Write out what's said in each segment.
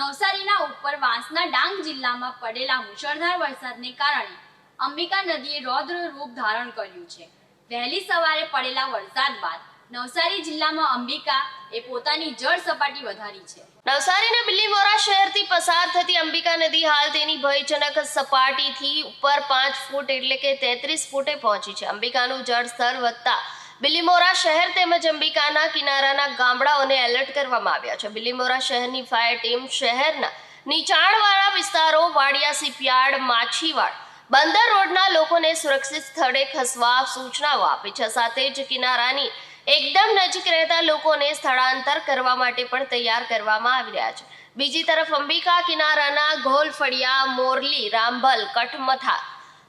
નવસારીના ઉપર વાંસના ડાંગ જિલ્લામાં પડેલા મુશળધાર વરસાદને કારણે અંબિકા નદીએ રૌદ્ર રૂપ ધારણ કર્યું છે. વહેલી સવારે પડેલા વરસાદ બાદ નવસારી જિલ્લામાં અંબિકા એ પોતાની જળ સપાટી વધારી છે. નવસારીના બિલીમોરા શહેરથી પસાર થતી અંબિકા નદી હાલ તેની ભયજનક સપાટીથી ઉપર પાંચ ફૂટ એટલે કે તેત્રીસ ફૂટે પહોંચી છે. અંબિકાનું જળ સ્તર વધતા બિલીમોરા શહેર તેમજ અંબિકાના કિનારાના ગામડાઓને એલર્ટ કરવામાં આવ્યા છે. બિલીમોરા શહેરની ફાયર ટીમ શહેરના નીચાણવાળા વિસ્તારો, વાડિયા સીપયાર્ડ માછીવાડ, બંદર રોડના લોકોને સુરક્ષિત સ્થળે ખસવા સૂચનાઓ આપી છે. સાથે જ કિનારાની એકદમ નજીક રહેતા લોકોને સ્થળાંતર કરવા માટે પણ તૈયાર કરવામાં આવી રહ્યા છે. બીજી તરફ અંબિકા કિનારાના ઘોલફળિયા મોરલી, રામભલ, કઠમથા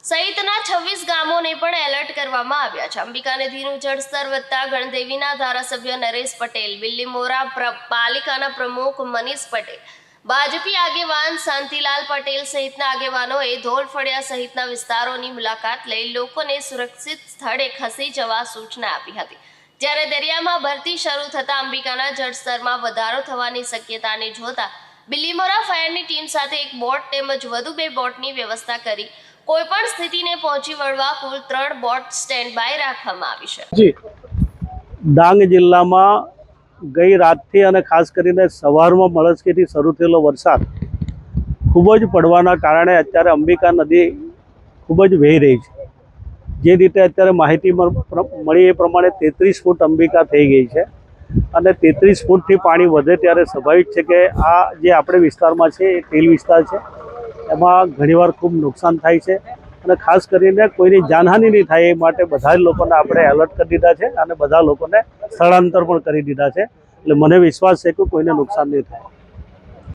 સહિતના છવ્વીસ ગામોને પણ એલર્ટ કરવામાં આવ્યા છે. અંબિકા નદીનું જળસ્તર વધતા ગણદેવીના ધારાસભ્ય નરેશ પટેલ બિલ્લીમોરા પાલિકાના પ્રમુખ મનીષ પટેલ, ભાજપી આગેવાન શાંતિલાલ પટેલ સહિતના આગેવાનોએ ધોળફળિયા સહિતના વિસ્તારોની મુલાકાત લઈ લોકોને સુરક્ષિત સ્થળે ખસી જવા સૂચના આપી હતી. જ્યારે દરિયામાં ભરતી શરૂ થતાં અંબિકાના જળસ્તરમાં વધારો થવાની શક્યતાને જોતા બિલીમોરા ફાયરની ટીમ સાથે એક બોટ તેમજ વધુ બે બોટની વ્યવસ્થા કરી કોઈપણ સ્થિતિને પહોંચી વળવા કુલ ત્રણ બોટ સ્ટેન્ડ બાય રાખવામાં આવી છે. જી. ડાંગ જિલ્લામાં ગઈ રાતથી અને ખાસ કરીને સવારમાં મળસ્કેથી શરૂ થયેલો વરસાદ ખૂબ જ પડવાના કારણે અત્યારે અંબિકા નદી ખૂબ જ વહી રહી છે. જે રીતે અત્યારે માહિતી મળ- એ પ્રમાણે તેત્રીસ ફૂટ અંબિકા થઈ ગઈ છે. અને તેત્રીસ ફૂટથી પાણી વધે ત્યારે સ્વાભાવિક છે કે આ જે આપણે વિસ્તારમાં છે, એ તેલ વિસ્તાર છે, એમાં ઘણીવાર ખૂબ નુકસાન થાય છે. અને ખાસ કરીને કોઈની જાનહાનિ નહીં થાય એ માટે બધા જ લોકોને આપણે એલર્ટ કરી દીધા છે અને બધા લોકોને સ્થળાંતર પણ કરી દીધા છે. એટલે મને વિશ્વાસ છે કે કોઈને નુકસાન નહીં થાય.